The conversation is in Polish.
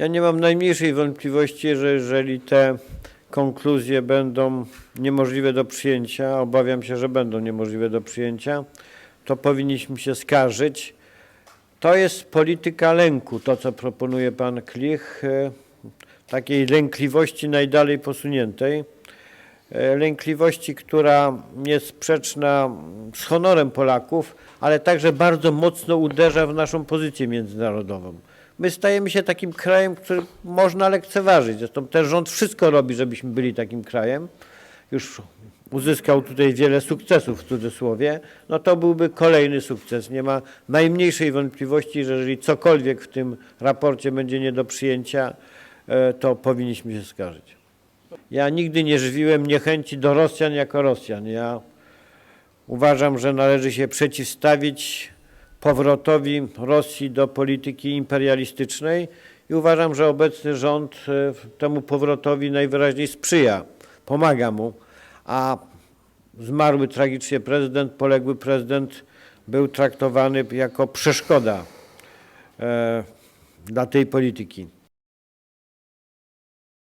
Ja nie mam najmniejszej wątpliwości, że jeżeli te konkluzje będą niemożliwe do przyjęcia, obawiam się, że będą niemożliwe do przyjęcia, to powinniśmy się skarżyć. To jest polityka lęku, to co proponuje pan Klich, e, takiej lękliwości najdalej posuniętej. E, Lękliwości, która jest sprzeczna z honorem Polaków, ale także bardzo mocno uderza w naszą pozycję międzynarodową. My stajemy się takim krajem, który można lekceważyć. Zresztą ten rząd wszystko robi, żebyśmy byli takim krajem. Już uzyskał tutaj wiele sukcesów w cudzysłowie. No to byłby kolejny sukces. Nie ma najmniejszej wątpliwości, że jeżeli cokolwiek w tym raporcie będzie nie do przyjęcia, e, to powinniśmy się skarżyć. Ja nigdy nie żywiłem niechęci do Rosjan jako Rosjan. Ja uważam, że należy się przeciwstawić powrotowi Rosji do polityki imperialistycznej i uważam, że obecny rząd e, temu powrotowi najwyraźniej sprzyja, pomaga mu, a zmarły tragicznie prezydent, poległy prezydent był traktowany jako przeszkoda e, dla tej polityki.